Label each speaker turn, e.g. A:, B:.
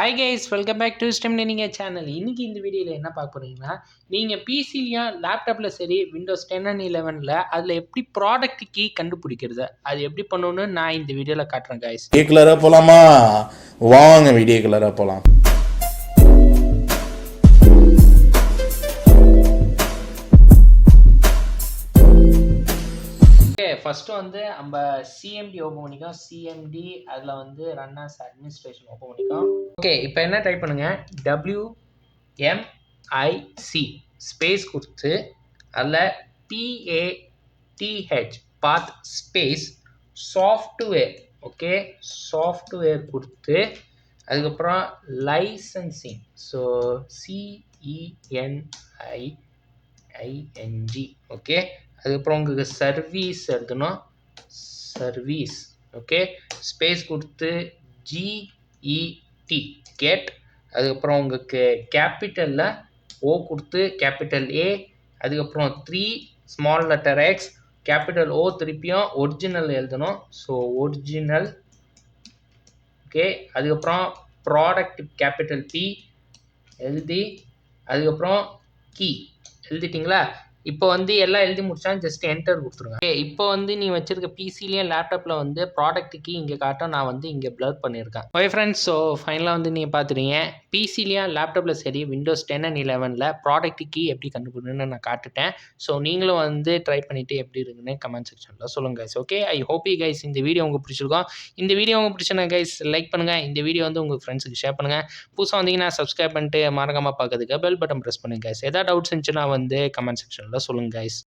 A: Hi guys welcome back to STEM நீங்கள் channel இன்றைக்கி இந்த வீடியோவில் என்ன பார்க்க போகிறீங்கன்னா நீங்கள் பிசிலையும் லேப்டாப்பில் சரி விண்டோஸ் டென் அண்ட் லெவனில் அதில் எப்படி ப்ராடக்ட் கீ கண்டுபிடிக்கிறது? அது எப்படி பண்ணணும்னு நான் இந்த வீடியோவில் காட்டுறேன் கைஸ்
B: வீடியோ கலராக போகலாமா வாங்க வீடியோ கலராக போகலாம்
A: ஃபஸ்ட்டு வந்து நம்ம சிஎம்டி ஓப்பன் பண்ணிக்கோம் சிஎம்டி அதில் வந்து ரன் ஆஸ் அட்மினிஸ்ட்ரேஷன் ஓப்பன் பண்ணிக்கோம் ஓகே இப்போ என்ன டைப் பண்ணுங்கள் டபிள்யூ எம்ஐசி ஸ்பேஸ் கொடுத்து அதில் PATH path space software okay software கொடுத்து அதுக்கப்புறம் licensing so CENI ING okay அதுக்கப்புறம் உங்களுக்கு சர்வீஸ் எழுதணும் சர்வீஸ் ஓகே ஸ்பேஸ் கொடுத்து ஜிஇடி கேட் அதுக்கப்புறம் உங்களுக்கு கேபிட்டலில் ஓ கொடுத்து கேபிட்டல் ஏ அதுக்கப்புறம் three small letter X capital O திருப்பியும் ஒரிஜினல் எழுதணும். ஸோ ஒரிஜினல் ஓகே அதுக்கப்புறம் ப்ராடக்ட் கேபிட்டல் பி எழுதி அதுக்கப்புறம் கீ எழுதிட்டிங்களா? இப்போ வந்து எல்லாம் எழுதி முடிச்சா ஜஸ்ட் என்டர் கொடுத்துருங்க. ஓகே இப்போ வந்து நீ வச்சிருக்க பிசிலையும் லேப்டாப்பில் வந்து ப்ராடக்ட் கீ இங்கே காட்டும் நான் வந்து இங்கே ப்ளர் பண்ணியிருக்கேன். ஓகே ஃப்ரெண்ட்ஸ் ஸோ ஃபைனலாக வந்து நீங்கள் பார்த்துட்டீங்க பிசிலியா லேப்டாப்பில் சரி விண்டோஸ் டென் அண்ட் லெவனில் ப்ராடக்ட் கீ எப்படி கண்டுபிடிக்கணும்னு நான் காட்டுட்டேன். ஸோ நீங்களும் வந்து ட்ரை பண்ணிவிட்டு எப்படி இருக்குன்னு கமெண்ட் செக்ஷனில் சொல்லுங்கள் guys okay I hope you guys இந்த வீடியோ உங்களுக்கு பிடிச்சிருக்கோம். இந்த வீடியோ உங்களுக்கு பிடிச்சிருந்தா கைஸ் லைக் பண்ணுங்கள் இந்த வீடியோ வந்து உங்கள் ஃப்ரெண்ட்ஸுக்கு ஷேர் பண்ணுங்கள் புதுசாக வந்தீங்கன்னா சப்ஸ்கிரைப் பண்ணிட்டு மறக்காமல் பார்க்கறதுக்கு பெல் பட்டன் ப்ரெஸ் பண்ணுங்கள் கைஸ் எதாவது டவுட்ஸ் இருந்துச்சுன்னா வந்து கமெண்ட் செக்ஷனில் சொல்லுங்கள் கைஸ்